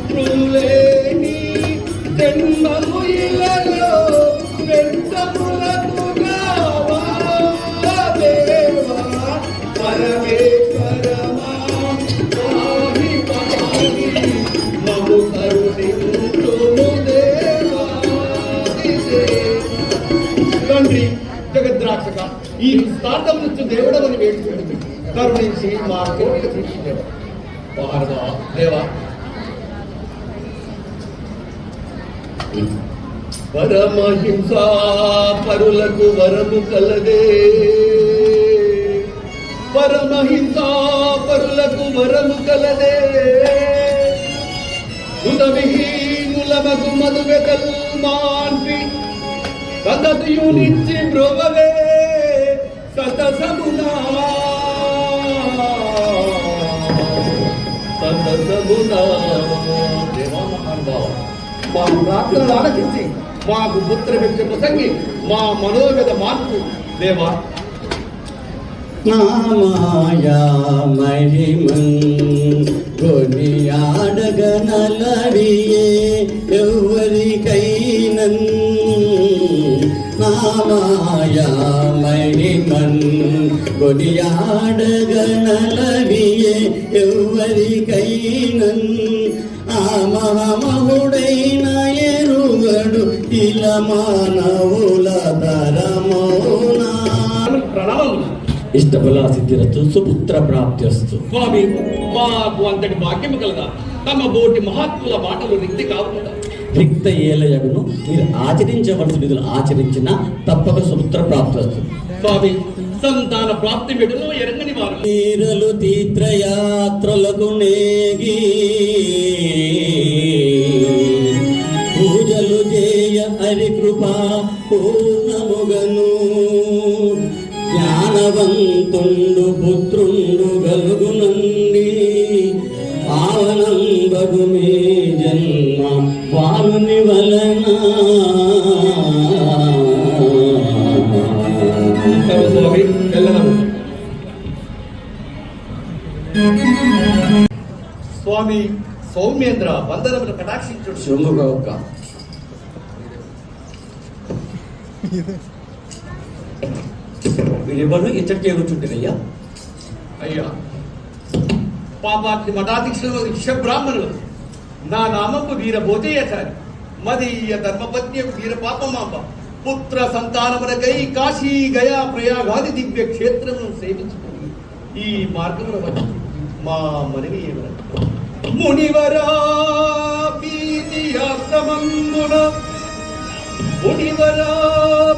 పుత్రులేని జన్మము ఇలలో వెంటములకు దేవా పరమేశ్వరమా పాహి పాహి మము కరుణించుము దేవాది తండ్రి జగద్రాక్షక ఈ స్థార్థం నుంచి దేవుడవని వేడుకుంటుంది. కరుణించి మార్గం కోరిక దేవా పరమహింసా పరులకు వరము కలదే. పరమహింసా పరులకు వరము కలదే. ఉదవిహీనులమగు మధుగతల్ మాన్పి సదతియునిచ్చి బ్రోవలే సదసమునా సదసమునా దేవా మహానుభావ. మా ప్రార్థనలు ఆలకించి మాకు పుత్ర వ్యక్తి ప్రసంగి మా మనోగత మార్పు. దేవా నామాయా మహిమన్ కొనియాడగనలడియే ఎవరికైనన్ నామాయా మహిమన్ కొనియాడగనలడియే ఎవరికైనన్ ఆ మహమహుడైన ఎరుగడు ఇల మానవుల తరమౌనా ప్రణామములు ఇష్టఫలా సిద్ధిరస్తు సుపుత్ర ప్రాప్త్యస్తు స్వామి మాకు అంతటి భాగ్యము కలదా. తమ బోటి మహాత్ముల మాటలు రిక్తి కావు కదా. రిక్త ఏలయగును మీరు ఆచరించవలసిన విధులు ఆచరించిన తప్పక సుపుత్ర ప్రాప్తస్తు స్వామి సంతాన ప్రాప్తి మెడులో ఎరంగని వారు. తీరలు తీర్థయాత్రలకు నేగి కృపా పూర్ణముగను. జ్ఞానవంతుండు పుత్రుండు గలుగునండి పావనం బగు మీ జన్మ పాలుని వలన. స్వామి వెళ్ళనము స్వామి సౌమ్యేంద్ర వందనములు కటాక్షించుడు. శుంభుగా ఒక్క వీరెవరు ఇచ్చటి చేకూర్చుంటారయ్యా అయ్యా పాపాత్ని మఠాధీక్షులు ఇష బ్రాహ్మణులు నా నామము వీర భోజయాచారి మదీయ ధర్మపత్ని వీర పాపమాంబ పుత్ర సంతానమునకై కాశీ గయా ప్రయాగాది దివ్య క్షేత్రమును సేవించుకుని ఈ మార్గమున వచ్చి మా మనవి మునివరా మునివరా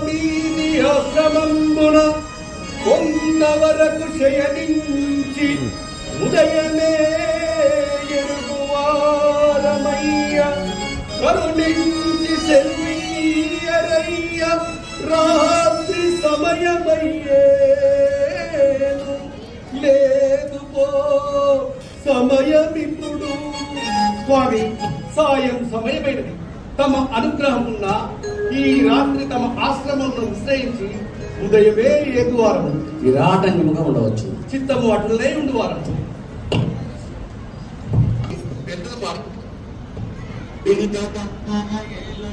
బీది ఆశ్రమంబున మునివరా బీది శయనించి ఉదయమే ఎరుగువారమయ్య కరుణించి సెల్వీయరయ్య రాత్రి సమయమయ్యే లేదు పో సమయమిప్పుడు. స్వామి సాయం సమయమైనది. తమ అనుగ్రహం ఉన్న ఈ రాత్రి తమ ఆశ్రమంలో విశ్రయించి ఉదయమే ఏగువారము విరాటంగముగా ఉండవచ్చు. చిత్తము అట్లనే ఉండువారము. సంశయంబులు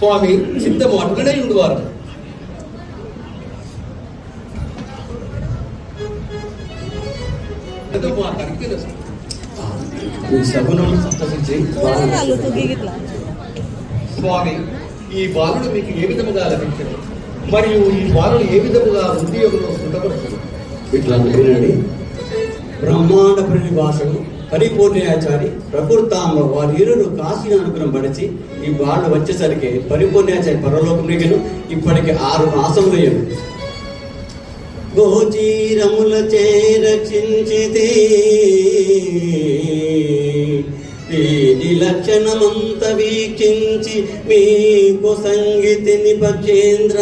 స్వామి చిత్తము అటుగానే ఉండువారు. స్వామి ఈ బాలుడు మీకు ఏ విధముగా లభించదు మరియు ఈ బాలుడు ఏ విధముగా ఉద్యోగంలో ఉండబడుతుంది ఇట్లా బ్రహ్మాండ భాషలు పరిపూర్ణాచారి ప్రకృతాంబ వారి ఇరువురు కాశీ అనుగ్రహం పడిచి ఈ వాళ్ళు వచ్చేసరికి పరిపూర్ణాచారి పరలోకం దిగను. ఇప్పటికి ఆరు మాసములయ్యను గోచీరముల చే రక్షించితే లక్షణమంత వీక్షించి మీకు సంగీతిని పక్షేంద్ర.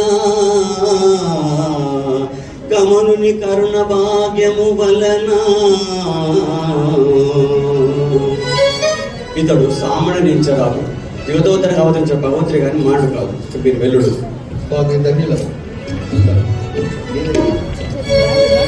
గమనుని కరుణ భాగ్యము వలన. ఇతడు సామణించరాదు యువతోత్తరంగా అవతరించిన భగవంతుడి కానీ మాట కాదు. మీరు స్వామి ధన్యులు